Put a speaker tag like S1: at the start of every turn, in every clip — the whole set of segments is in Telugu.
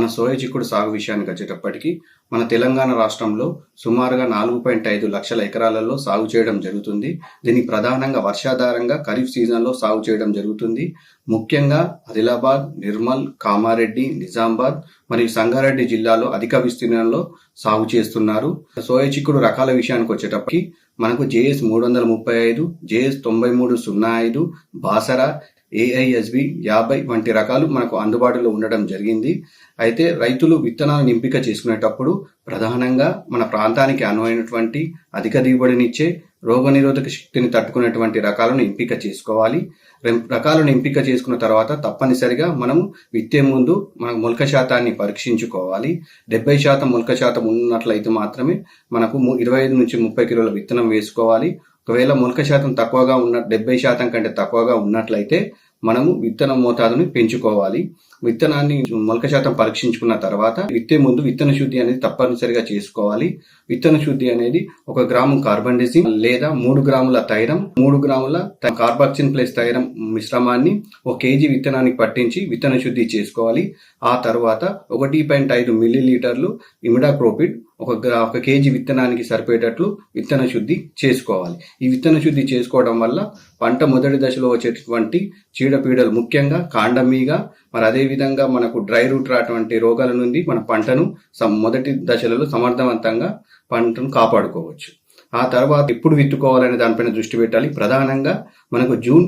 S1: మన సోయ చిక్కుడు సాగు విషయానికి వచ్చేటప్పటికి మన తెలంగాణ రాష్ట్రంలో సుమారుగా నాలుగు పాయింట్ ఐదు లక్షల ఎకరాలలో సాగు చేయడం జరుగుతుంది. దీనికి ప్రధానంగా వర్షాధారంగా ఖరీఫ్ సీజన్లో సాగు చేయడం జరుగుతుంది. ముఖ్యంగా ఆదిలాబాద్ నిర్మల్ కామారెడ్డి నిజామాబాద్ మరియు సంగారెడ్డి జిల్లాలో అధిక విస్తీర్ణంలో సాగు చేస్తున్నారు. సోయ చిక్కుడు రకాల విషయానికి వచ్చేటప్పటికి మనకు జేఎస్ మూడు వందల ముప్పై ఐదు జేఎస్ తొంభై మూడు సున్నా ఐదు బాసరా ఏఐఎస్బి యాభై వంటి రకాలు మనకు అందుబాటులో ఉండడం జరిగింది. అయితే రైతులు విత్తనాలను ఎంపిక చేసుకునేటప్పుడు ప్రధానంగా మన ప్రాంతానికి అనువైనటువంటి అధిక దిగుబడినిచ్చే రోగనిరోధక శక్తిని తట్టుకునేటువంటి రకాలను ఎంపిక చేసుకోవాలి. రెం- రకాలను ఎంపిక చేసుకున్న తర్వాత తప్పనిసరిగా మనము విత్తే ముందు మన మొలక శాతాన్ని పరీక్షించుకోవాలి. డెబ్బై శాతం మొలక శాతం ఉన్నట్లయితే మాత్రమే మనకు ము- ఇరవై ఐదు నుంచి ముప్పై కిలోల విత్తనం వేసుకోవాలి. ఒకవేళ మొలక శాతం తక్కువగా ఉన్న డెబ్బై శాతం కంటే తక్కువగా ఉన్నట్లయితే మనము విత్తన మోతాదుని పెంచుకోవాలి. విత్తనాన్ని మొలక శాతం పరీక్షించుకున్న తర్వాత విత్తే ముందు విత్తన శుద్ధి అనేది తప్పనిసరిగా చేసుకోవాలి. విత్తన శుద్ధి అనేది ఒక గ్రాము కార్బన్ లేదా మూడు గ్రాముల తైరం మూడు గ్రాముల కార్బాక్సిన్ ప్లస్ తైరం మిశ్రమాన్ని ఒక కేజీ విత్తనానికి పట్టించి విత్తన శుద్ధి చేసుకోవాలి. ఆ తర్వాత ఒకటి పాయింట్ ఐదు మిల్లీ లీటర్లు ఇమిడాక్రోపిడ్ ఒక గ్రా- ఒక కేజీ విత్తనానికి సరిపోయేటట్లు విత్తన శుద్ధి చేసుకోవాలి. ఈ విత్తన శుద్ధి చేసుకోవడం వల్ల పంట మొదటి దశలో వచ్చేటటువంటి చీడపీడలు ముఖ్యంగా కాండమీగ మరి అదే విధంగా మనకు డ్రై రూట్ రాటువంటి రోగాల నుండి మన పంటను మొదటి దశలలో సమర్థవంతంగా పంటను కాపాడుకోవచ్చు. ఆ తర్వాత ఎప్పుడు విత్తుకోవాలనే దానిపైన దృష్టి పెట్టాలి. ప్రధానంగా మనకు జూన్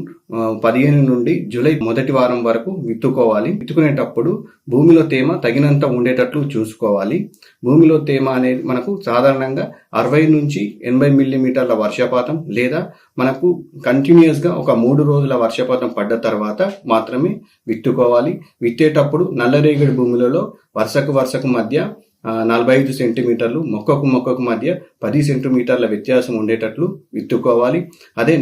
S1: పదిహేను నుండి జూలై మొదటి వారం వరకు విత్తుకోవాలి. విత్తుకునేటప్పుడు భూమిలో తేమ తగినంత ఉండేటట్లు చూసుకోవాలి. భూమిలో తేమ అనేది మనకు సాధారణంగా అరవై నుంచి ఎనభై మిల్లీమీటర్ల వర్షపాతం లేదా మనకు కంటిన్యూస్గా ఒక మూడు రోజుల వర్షపాతం పడ్డ తర్వాత మాత్రమే విత్తుకోవాలి. విత్తేటప్పుడు నల్లరేగడి భూములలో వరుసకు వరుసకు మధ్య నలభై ఐదు సెంటీమీటర్లు మొక్కకు మొక్కకు మధ్య పది సెంటీమీటర్ల వ్యత్యాసం ఉండేటట్లు విత్తుకోవాలి. అదే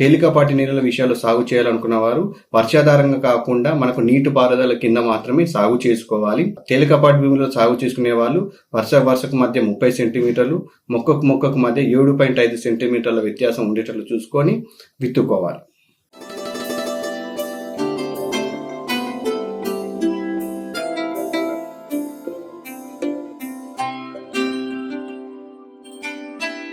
S1: తేలికపాటి నీళ్ళ విషయాలు సాగు చేయాలనుకున్న వారు వర్షాధారంగా కాకుండా మనకు నీటి పారుదల కింద మాత్రమే సాగు చేసుకోవాలి. తేలికపాటి భూమిలో సాగు చేసుకునే వాళ్ళు వర్ష వర్షకు మధ్య ముప్పై సెంటీమీటర్లు మొక్కకు మొక్కకు మధ్య ఏడు పాయింట్ ఐదు సెంటీమీటర్ల వ్యత్యాసం ఉండేటట్లు చూసుకొని విత్తుకోవాలి.